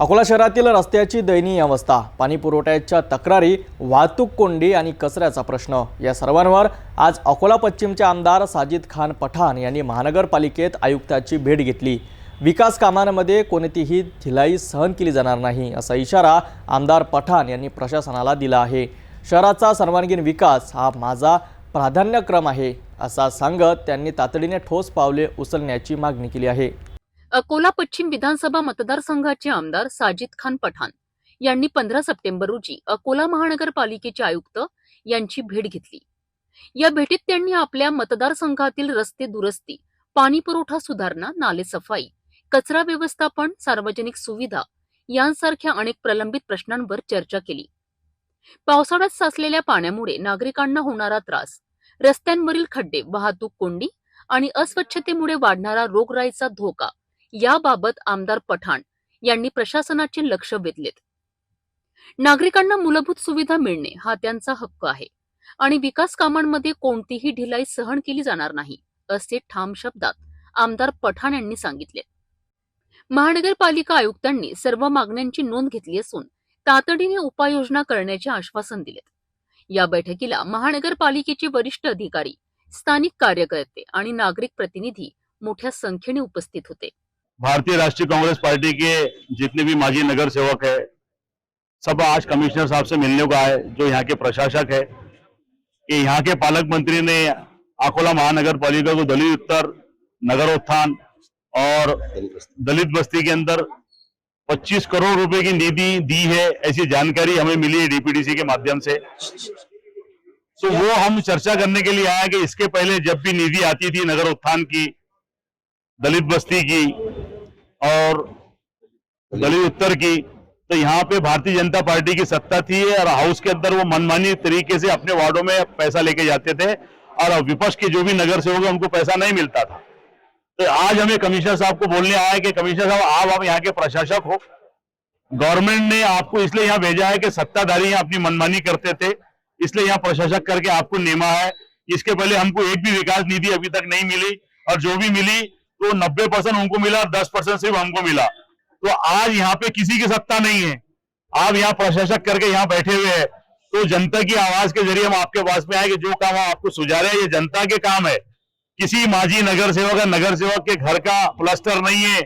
अकोला शहरातील रस्त्याची दयनीय अवस्था पाणी पुरवठ्याच्या तक्रारी वाहतूक कोंडी आणि कचऱ्याचा प्रश्न. या सर्वांवर आज अकोला पश्चिमचे आमदार साजिद खान पठाण यांनी महानगरपालिकेत आयुक्ताची भेट घेतली. विकास कामांमध्ये कोणतीही ढिलाई सहन केली जाणार नाही असा इशारा आमदार पठाण यांनी प्रशासनाला दिला आहे. शहराचा सर्वांगीण विकास हा माझा प्राधान्यक्रम आहे असा सांगत त्यांनी तातडीने ठोस पावले उचलण्याची मागणी केली आहे. अकोला पश्चिम विधानसभा मतदारसंघाचे आमदार साजिद खान पठाण यांनी पंधरा सप्टेंबर रोजी अकोला महानगरपालिकेचे आयुक्त यांची भेट घेतली. या भेटीत त्यांनी आपल्या मतदारसंघातील रस्ते दुरुस्ती पाणी पुरवठा सुधारणा नाले सफाई कचरा व्यवस्थापन सार्वजनिक सुविधा यांसारख्या अनेक प्रलंबित प्रश्नांवर चर्चा केली. पावसाळ्यात साचलेल्या पाण्यामुळे नागरिकांना होणारा त्रास रस्त्यांवरील खड्डे वाहतूक कोंडी आणि अस्वच्छतेमुळे वाढणारा रोगराईचा धोका याबाबत आमदार पठाण यांनी प्रशासनाचे लक्ष वेधलेत. नागरिकांना मूलभूत सुविधा मिळणे हा त्यांचा हक्क आहे आणि विकास कामांमध्ये कोणतीही ढिलाई सहन केली जाणार नाही असे ठाम शब्दात आमदार पठाण यांनी सांगितले. महानगरपालिका आयुक्तांनी सर्व मागण्यांची नोंद घेतली असून तातडीने उपाययोजना करण्याचे आश्वासन दिले या बैठकीला महानगरपालिकेचे वरिष्ठ अधिकारी स्थानिक कार्यकर्ते आणि नागरिक प्रतिनिधी मोठ्या संख्येने उपस्थित होते. भारतीय राष्ट्रीय कांग्रेस पार्टी के जितने भी माजी नगर सेवक है, सब आज कमिश्नर साहब से मिलने को आए, जो यहाँ के प्रशासक है, कि यहाँ के पालक मंत्री ने अकोला महानगर पालिका को दलित उत्तर, नगरोत्थान और दलित बस्ती के अंदर 25 करोड़ रुपए की निधि दी है, ऐसी जानकारी हमें मिली है डीपीडीसी के माध्यम से। तो वो हम चर्चा करने के लिए आए कि इसके पहले जब भी निधि आती थी नगर उत्थान की दलित बस्ती की और दलित उत्तर की तो यहाँ पे भारतीय जनता पार्टी की सत्ता थी और हाउस के अंदर वो मनमानी तरीके से अपने वार्डों में पैसा लेके जाते थे और विपक्ष के जो भी नगर सेवक हैं उनको पैसा नहीं मिलता था। तो आज हमें कमिश्नर साहब को बोलने आया कि कमिश्नर साहब, आप आप यहाँ के प्रशासक हो। गवर्नमेंट ने आपको इसलिए यहाँ भेजा है कि सत्ताधारी यहाँ अपनी मनमानी करते थे। इसलिए यहाँ प्रशासक करके आपको नेमा है। इसके पहले हमको एक भी विकास निधि अभी तक नहीं मिली और जो भी मिली तो नब्बे परसेंट उनको मिला और दस परसेंट सिर्फ़ हमको मिला। तो आज यहाँ पे किसी की सत्ता नहीं है। आप यहाँ प्रशासक करके यहाँ बैठे हुए हैं। तो जनता की आवाज़ के ज़रिए हम आपके पास में आए कि जो काम हम आपको सुझा रहे हैं ये जनता के काम है। किसी माजी नगर सेवक या नगर सेवक के घर का प्लस्टर नहीं है।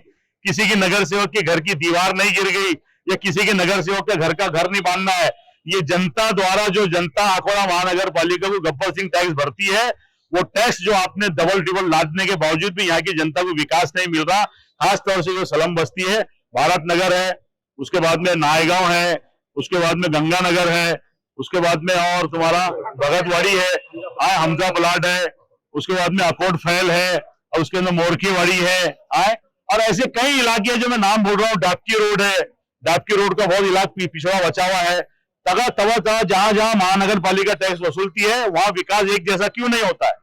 किसी की नगर सेवक के घर की दीवार नहीं गिर गई या किसी के नगर सेवक के घर का घर नहीं बांधना है। ये जनता द्वारा जो जनता अकोला महानगर पालिका को गब्बर सिंह टैक्स भरती है वो टैक्स जो आपने डबल ट्रिपल लादने के बावजूद भी यहाँ की जनता को विकास नहीं मिल रहा। खासतौर से जो सलम बस्ती है, भारत नगर है, उसके बाद में नायगांव है, उसके बाद में गंगानगर है, उसके बाद में और तुम्हारा भगतवाड़ी है आए हमजा प्लाट है, उसके बाद में अकोट फैल है, और उसके अंदर मोरकीवाड़ी है आए और ऐसे कई इलाके हैं जो मैं नाम बोल रहा हूँ, डाबकी रोड है, डाबकी रोड का बहुत इलाका पिछड़ा बचा हुआ है। तगा तवा तवा जहाँ जहाँ महानगर पालिका टैक्स वसूलती है, वहाँ विकास एक जैसा क्यों नहीं होता है?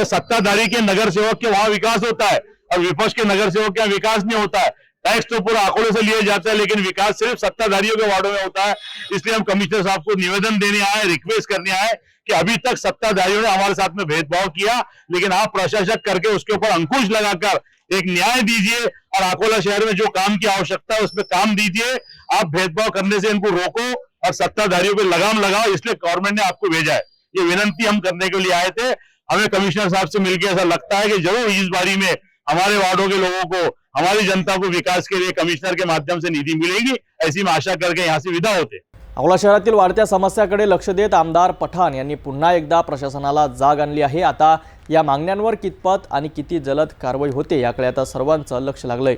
तो सत्ताधारी के नगर सेवक के वहाँ विकास होता है और विपक्ष के नगर सेवक के विकास नहीं होता है। टैक्स तो पूरा आंकड़ों से लिया जाता है, लेकिन विकास सिर्फ़ सत्ताधारियों के वार्डों में होता है। इसलिए हम कमिश्नर साहब को निवेदन देने आए रिक्वेस्ट करने आए कि अभी तक सत्ताधारियों ने हमारे साथ में भेदभाव किया, लेकिन आप प्रशासक करके उसके ऊपर अंकुश लगाकर एक न्याय दीजिए और अकोला शहर में जो काम की आवश्यकता है उसमें काम दीजिए। आप भेदभाव करने से इनको रोको और सत्ताधारियों पे लगाम लगाओ, इसलिए गवर्नमेंट ने आपको भेजा है। ये विनंती हम करने के लिए आए थे। हमें कमिश्नर साहब से मिलकर ऐसा लगता है कि जरूर इस बारी में हमारे वार्डों के लोगों को हमारी जनता को विकास के लिए कमिश्नर के माध्यम से निधि मिलेगी ऐसी मैं आशा करके यहाँ से विदा होते अकोला शहरातील वाढत्या समस्याकडे लक्ष देत आमदार पठाण यांनी पुन्हा एकदा प्रशासनाला जाग आणली आहे. आता या मागण्यांवर कितपत आणि किती जलद कारवाई होते याकडे आता सर्वांचं लक्ष लागलंय.